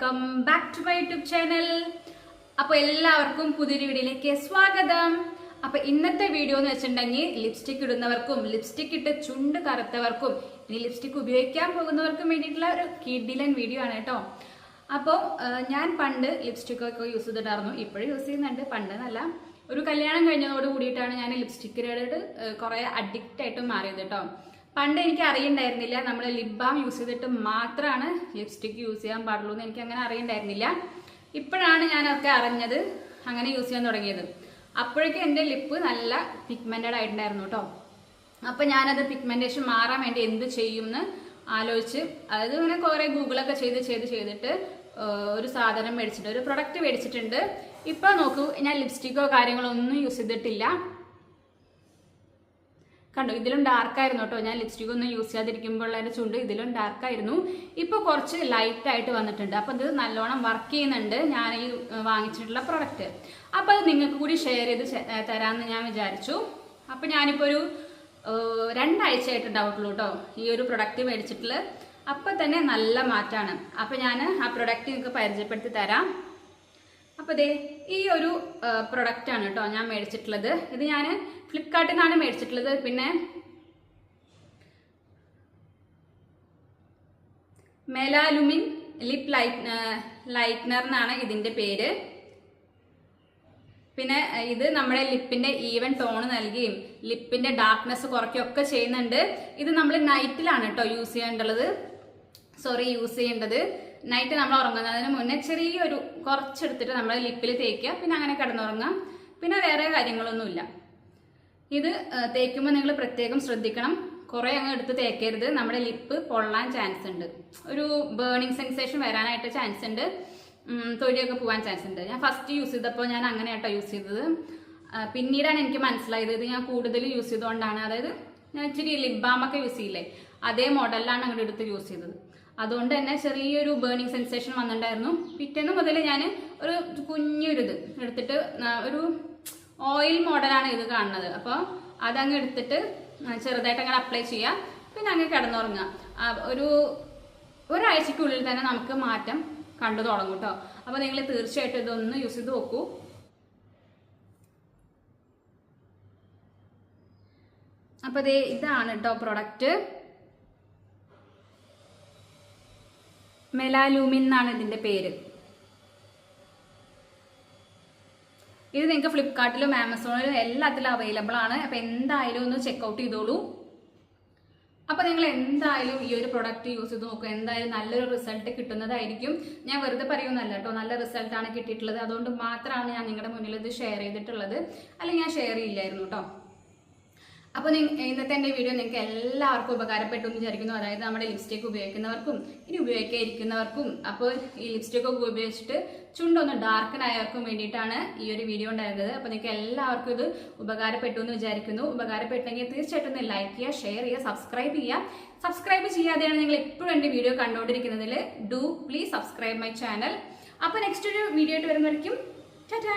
Welcome back to my YouTube channel അപ്പോൾ എല്ലാവർക്കും പുതിയൊരു വീഡിയോയിലേക്ക് സ്വാഗതം. അപ്പോൾ ഇന്നത്തെ വീഡിയോ എന്ന് വെച്ചിട്ടുണ്ടെങ്കിൽ ലിപ്സ്റ്റിക് ഇടുന്നവർക്കും ലിപ്സ്റ്റിക് ഇട്ട് ചുണ്ട് കറുത്തവർക്കും ഇനി ലിപ്സ്റ്റിക് ഉപയോഗിക്കാൻ പോകുന്നവർക്കും വേണ്ടിയിട്ടുള്ള ഒരു കിഡിലൻ വീഡിയോ ആണ് കേട്ടോ. അപ്പോൾ ഞാൻ പണ്ട് ലിപ്സ്റ്റിക് ഒക്കെ യൂസ് ചെയ്തിട്ടായിരുന്നു ഇപ്പോഴും യൂസ് ചെയ്യുന്നുണ്ട്. പണ്ട് എന്നല്ല ഒരു കല്യാണം കഴിഞ്ഞതോട് കൂടിയിട്ടാണ് ഞാൻ ലിപ്സ്റ്റിക്കിനോട് കുറേ അഡിക്റ്റ് ആയിട്ട് മാറിയത് കേട്ടോ. പണ്ട് എനിക്ക് അറിയണ്ടായിരുന്നില്ല. നമ്മൾ ലിപ് ബാം യൂസ് ചെയ്തിട്ട് മാത്രമാണ് ലിപ്സ്റ്റിക് യൂസ് ചെയ്യാൻ പാടുള്ളൂ എന്ന് എനിക്ക് അങ്ങനെ അറിയണ്ടായിരുന്നില്ല. ഇപ്പോഴാണ് ഞാനൊക്കെ അറിഞ്ഞത്. അങ്ങനെ യൂസ് ചെയ്യാൻ തുടങ്ങിയത്. അപ്പോഴേക്കും എന്റെ ലിപ്പ് നല്ല പിഗ്മെന്റഡ് ആയിട്ടുണ്ടായിരുന്നു കേട്ടോ അപ്പം ഞാനത് പിഗ്മെന്റേഷൻ മാറാൻ വേണ്ടി എന്ത് ചെയ്യുമെന്ന് ആലോചിച്ച് അതായത് ഇങ്ങനെ കുറെ ഗൂഗിളൊക്കെ ചെയ്ത് ചെയ്ത് ചെയ്തിട്ട് ഒരു സാധനം മേടിച്ചിട്ടുണ്ട് ഒരു പ്രൊഡക്റ്റ് മേടിച്ചിട്ടുണ്ട്. ഇപ്പൊ നോക്കൂ ഞാൻ ലിപ്സ്റ്റിക്കോ കാര്യങ്ങളോ ഒന്നും യൂസ് ചെയ്തിട്ടില്ല. കണ്ടു ഇതിലും ഡാർക്കായിരുന്നു കേട്ടോ. ഞാൻ ലിപ്സ്റ്റിക് ഒന്നും യൂസ് ചെയ്യാതിരിക്കുമ്പോൾ അതിന്റെ ചുണ്ട് ഇതിലും ഡാർക്കായിരുന്നു ഇപ്പൊ കുറച്ച് ലൈറ്റ് ആയിട്ട് വന്നിട്ടുണ്ട്. അപ്പോൾ ഇത് നല്ലോണം വർക്ക് ചെയ്യുന്നുണ്ട്. ഞാൻ ഈ വാങ്ങിച്ചിട്ടുള്ള പ്രൊഡക്റ്റ് അപ്പോൾ അത് നിങ്ങൾക്ക് കൂടി ഷെയർ ചെയ്ത് തരാമെന്ന് ഞാൻ വിചാരിച്ചു. അപ്പൊ ഞാനിപ്പോ ഒരു രണ്ടാഴ്ച ആയിട്ടുണ്ടാവുള്ളൂ കേട്ടോ ഈ ഒരു പ്രൊഡക്റ്റ് മേടിച്ചിട്ടുള്ള അപ്പൊ തന്നെ നല്ല മാറ്റാണ്. അപ്പൊ ഞാൻ ആ പ്രൊഡക്റ്റ് നിങ്ങൾക്ക് പരിചയപ്പെടുത്തി തരാം. അപ്പൊ ദേ ഈ ഒരു പ്രൊഡക്റ്റ് ആണ് കേട്ടോ ഞാൻ മേടിച്ചിട്ടുള്ളത്. ഇത് ഞാൻ ഫ്ലിപ്കാർട്ടിൽ നിന്നാണ് മേടിച്ചിട്ടുള്ളത്. പിന്നെ മെലാലുമിൻ ലിപ് ലൈറ്റ് ലൈറ്റ്നർ എന്നാണ് ഇതിന്റെ പേര്. പിന്നെ ഇത് നമ്മുടെ ലിപ്പിന്റെ ഈവൻ ടോൺ നൽകുകയും ലിപ്പിന്റെ ഡാർക്ക്നെസ് കുറയ്ക്കുകയൊക്കെ ചെയ്യുന്നുണ്ട്. ഇത് നമ്മൾ നൈറ്റിലാണ് കേട്ടോ യൂസ് ചെയ്യേണ്ടത്. സോറി യൂസ് ചെയ്യേണ്ടത്. നൈറ്റ് നമ്മൾ ഉറങ്ങുന്നതിന് മുന്നേ ചെറിയൊരു കുറച്ചെടുത്തിട്ട് നമ്മൾ ലിപ്പിൽ തേക്കുക. പിന്നെ അങ്ങനെ കിടന്നുറങ്ങാം. പിന്നെ വേറെ കാര്യങ്ങളൊന്നുമില്ല. ഇത് തേക്കുമ്പോൾ നിങ്ങൾ പ്രത്യേകം ശ്രദ്ധിക്കണം. കുറേ അങ്ങ് എടുത്ത് തേക്കരുത്. നമ്മുടെ ലിപ്പ് പൊള്ളാൻ ചാൻസ് ഉണ്ട്. ഒരു ബേണിങ് സെൻസേഷൻ വരാനായിട്ട് ചാൻസ് ഉണ്ട്. തൊഴിലൊക്കെ പോകാൻ ചാൻസ് ഉണ്ട്. ഞാൻ ഫസ്റ്റ് യൂസ് ചെയ്തപ്പോൾ ഞാൻ അങ്ങനെ കേട്ടോ യൂസ് ചെയ്തത് പിന്നീടാണ് എനിക്ക് മനസ്സിലായത്. ഇത് ഞാൻ കൂടുതൽ യൂസ് ചെയ്തുകൊണ്ടാണ് അതായത് ഞാൻ ഇച്ചിരി ലിപ് ബാമൊക്കെ യൂസ് ചെയ്യില്ലേ? അതേ മോഡലിലാണ് അങ്ങോട്ട് എടുത്ത് യൂസ് ചെയ്തത്. അതുകൊണ്ട് തന്നെ ചെറിയൊരു ബേണിങ് സെൻസേഷൻ വന്നിട്ടുണ്ടായിരുന്നു. പിറ്റേന്ന് മുതൽ ഞാൻ ഒരു കുഞ്ഞൊരിത് എടുത്തിട്ട് ഒരു ഓയിൽ മോഡലാണ് ഇത് കാണുന്നത്. അപ്പോൾ അതങ്ങ് എടുത്തിട്ട് ചെറുതായിട്ട് അങ്ങനെ അപ്ലൈ ചെയ്യുക പിന്നെ അങ്ങ് കിടന്നുറങ്ങുക. ഒരു ഒരാഴ്ചക്കുള്ളിൽ തന്നെ നമുക്ക് മാറ്റം കണ്ടു തുടങ്ങും കേട്ടോ അപ്പോൾ നിങ്ങൾ തീർച്ചയായിട്ടും ഇതൊന്ന് യൂസ് ചെയ്ത് നോക്കൂ. അപ്പോൾ ഇതാണ് കേട്ടോ പ്രൊഡക്റ്റ് മെലാലൂമിൻ എന്നാണ് ഇതിന്റെ പേര്. ഇത് നിങ്ങൾക്ക് ഫ്ലിപ്കാർട്ടിലും ആമസോണിലും എല്ലാത്തിലും അവൈലബിൾ ആണ്. അപ്പൊ എന്തായാലും ഒന്ന് ചെക്കൗട്ട് ചെയ്തോളൂ. അപ്പൊ നിങ്ങൾ എന്തായാലും ഈ ഒരു പ്രൊഡക്റ്റ് യൂസ് ചെയ്ത് നോക്കുക. എന്തായാലും നല്ലൊരു റിസൾട്ട് കിട്ടുന്നതായിരിക്കും. ഞാൻ വെറുതെ പറയുന്നല്ല കേട്ടോ. നല്ല റിസൾട്ടാണ് കിട്ടിയിട്ടുള്ളത്. അതുകൊണ്ട് മാത്രമാണ് ഞാൻ നിങ്ങളുടെ മുന്നിൽ ഇത് ഷെയർ ചെയ്തിട്ടുള്ളത്. അല്ലെങ്കിൽ ഞാൻ ഷെയർ ചെയ്യില്ലായിരുന്നു കേട്ടോ. അപ്പോൾ ഇന്നത്തെ എന്റെ വീഡിയോ നിങ്ങൾക്ക് എല്ലാവർക്കും ഉപകാരപ്പെട്ടു എന്ന് വിചാരിക്കുന്നു. അതായത് നമ്മുടെ ലിപ്സ്റ്റിക് ഉപയോഗിക്കുന്നവർക്കും ഇനി ഉപയോഗിക്കാതിരിക്കുന്നവർക്കും അപ്പോൾ ഈ ലിപ്സ്റ്റിക് ഒക്കെ ഉപയോഗിച്ചിട്ട് ചുണ്ടൊന്ന് ഡാർക്കൻ ആയവർക്കും വേണ്ടിയിട്ടാണ് ഈ ഒരു വീഡിയോ ഉണ്ടായിരുന്നത്. അപ്പോൾ നിങ്ങൾക്ക് എല്ലാവർക്കും ഇത് ഉപകാരപ്പെട്ടു എന്ന് വിചാരിക്കുന്നു. ഉപകാരപ്പെട്ടെങ്കിൽ തീർച്ചയായിട്ടും ഒന്ന് ലൈക്ക് ചെയ്യുക ഷെയർ ചെയ്യുക സബ്സ്ക്രൈബ് ചെയ്യുക. സബ്സ്ക്രൈബ് ചെയ്യാതെയാണ് നിങ്ങൾ എപ്പോഴും എന്റെ video കണ്ടുകൊണ്ടിരിക്കുന്നതിൽ do please subscribe my channel അപ്പോൾ നെക്സ്റ്റ് ഒരു വീഡിയോ ആയിട്ട് വരുന്നവർക്കും ടാറ്റാ